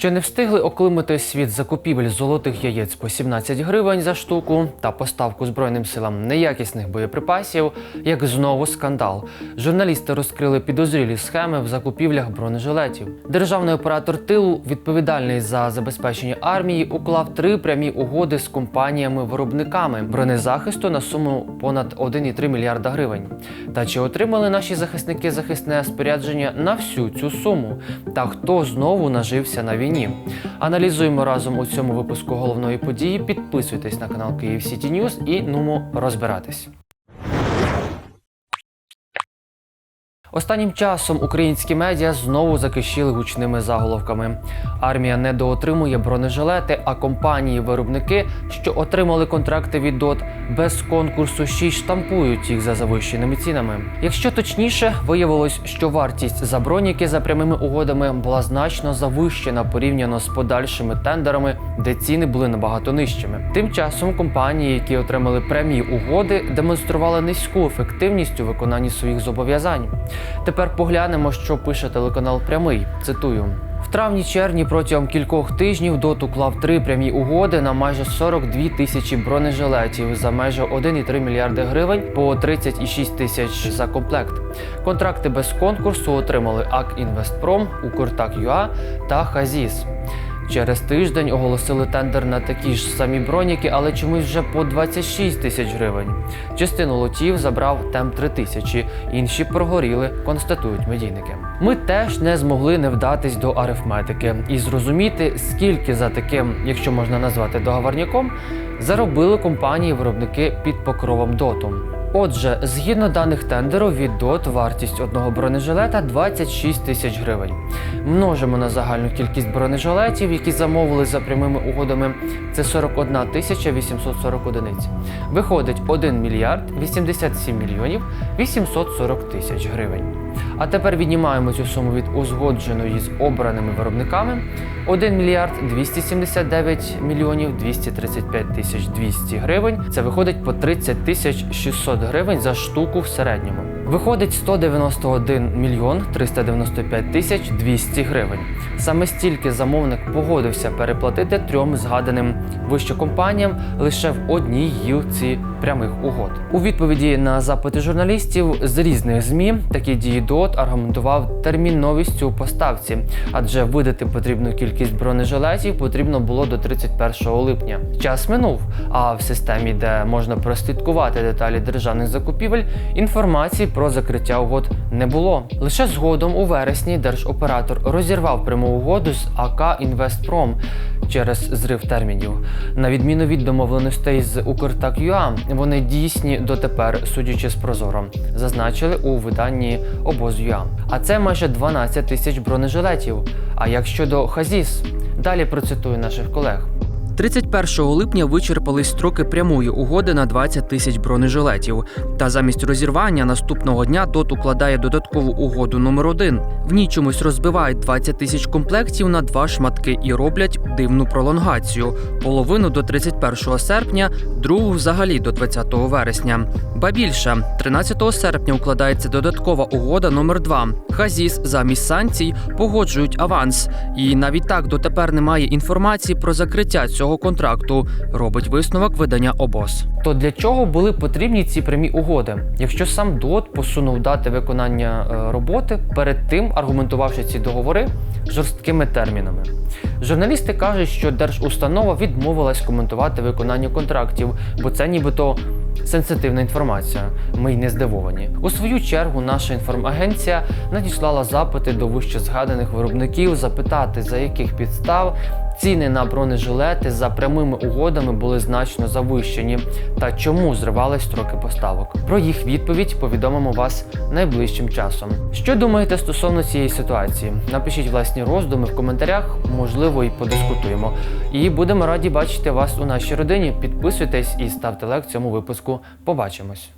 Ще не встигли оклимати світ закупівель золотих яєць по 17 гривень за штуку та поставку збройним силам неякісних боєприпасів, як знову скандал. Журналісти розкрили підозрілі схеми в закупівлях бронежилетів. Державний оператор тилу, відповідальний за забезпечення армії, уклав три прямі угоди з компаніями-виробниками бронезахисту на суму понад 1,3 мільярда гривень. Та чи отримали наші захисники захисне спорядження на всю цю суму? Та хто знову нажився на війні? Аналізуємо разом у цьому випуску головної події. Підписуйтесь на канал Київ Сіті Ньюс і нумо розбиратись. Останнім часом українські медіа знову закишіли гучними заголовками. Армія недоотримує бронежилети, а компанії-виробники, що отримали контракти від ДОТ, без конкурсу ще штампують їх за завищеними цінами. Якщо точніше, виявилось, що вартість за броніки за прямими угодами була значно завищена порівняно з подальшими тендерами, де ціни були набагато нижчими. Тим часом компанії, які отримали прямі угоди, демонстрували низьку ефективність у виконанні своїх зобов'язань. Тепер поглянемо, що пише телеканал Прямий. Цитую. В травні-червні протягом кількох тижнів ДОТ уклав три прямі угоди на майже 42 тисячі бронежилетів за майже 1,3 мільярди гривень по 36 тисяч за комплект. Контракти без конкурсу отримали АК Інвестпром, Укртак ЮА та Хазіс. Через тиждень оголосили тендер на такі ж самі броніки, але чомусь вже по 26 тисяч гривень. Частину лотів забрав темп 3000, інші прогоріли, констатують медійники. Ми теж не змогли не вдатись до арифметики і зрозуміти, скільки за таким, якщо можна назвати договорняком, заробили компанії-виробники під покровом доту. Отже, згідно даних тендеру від ДОТ, вартість одного бронежилета 26 тисяч гривень. Множимо на загальну кількість бронежилетів, які замовили за прямими угодами. Це 41 тисяча 840 одиниць. Виходить 1 мільярд 87 мільйонів 840 тисяч гривень. А тепер віднімаємо цю суму від узгодженої з обраними виробниками 1 мільярд 279 мільйонів 235 тисяч 200 гривень. Це виходить по 30 тисяч 600 гривень за штуку в середньому. Виходить 191 мільйон 395 тисяч 200 гривень. Саме стільки замовник погодився переплатити трьом згаданим вище компаніям лише в одній гілці прямих угод. У відповіді на запити журналістів з різних змі такі дії ДОТ аргументував терміновістю у поставці, адже видати потрібну кількість бронежилетів потрібно було до 31 липня. Час минув, а в системі, де можна прослідкувати деталі державних закупівель, інформації про закриття угод не було. Лише згодом у вересні держоператор розірвав пряму угоду з АК Інвестпром через зрив термінів. На відміну від домовленостей з Укртак.ЮА, вони дійсні дотепер, судячи з Прозоро, зазначили у виданні обоз.ЮА. А це майже 12 тисяч бронежилетів. А як щодо Хазіс, далі процитую наших колег. 31 липня вичерпались строки прямої угоди на 20 тисяч бронежилетів. Та замість розірвання наступного дня ДОТ укладає додаткову угоду номер 1 В ній чомусь розбивають 20 тисяч комплектів на два шматки і роблять дивну пролонгацію: половину до 31 серпня, другу взагалі до 20 вересня. Ба більше, 13 серпня укладається додаткова угода номер 2 Хазіс замість санкцій погоджують аванс. І навіть так дотепер немає інформації про закриття цього контракту. Робить висновок видання обоз. То для чого були потрібні ці прямі угоди? Якщо сам ДОТ посунув дати виконання е, роботи, перед тим аргументувавши ці договори жорсткими термінами. Журналісти кажуть, що держустанова відмовилась коментувати виконання контрактів, бо це нібито сенситивна інформація. Ми й не здивовані. У свою чергу наша інформагенція надіслала запити до вище згаданих виробників запитати, за яких підстав ціни на бронежилети за прямими угодами були значно завищені та чому зривались строки поставок. Про їх відповідь повідомимо вас найближчим часом. Що думаєте стосовно цієї ситуації? Напишіть власні роздуми в коментарях, можливо, і подискутуємо. І будемо раді бачити вас у нашій родині. Підписуйтесь і ставте лайк цьому випуску. Побачимось.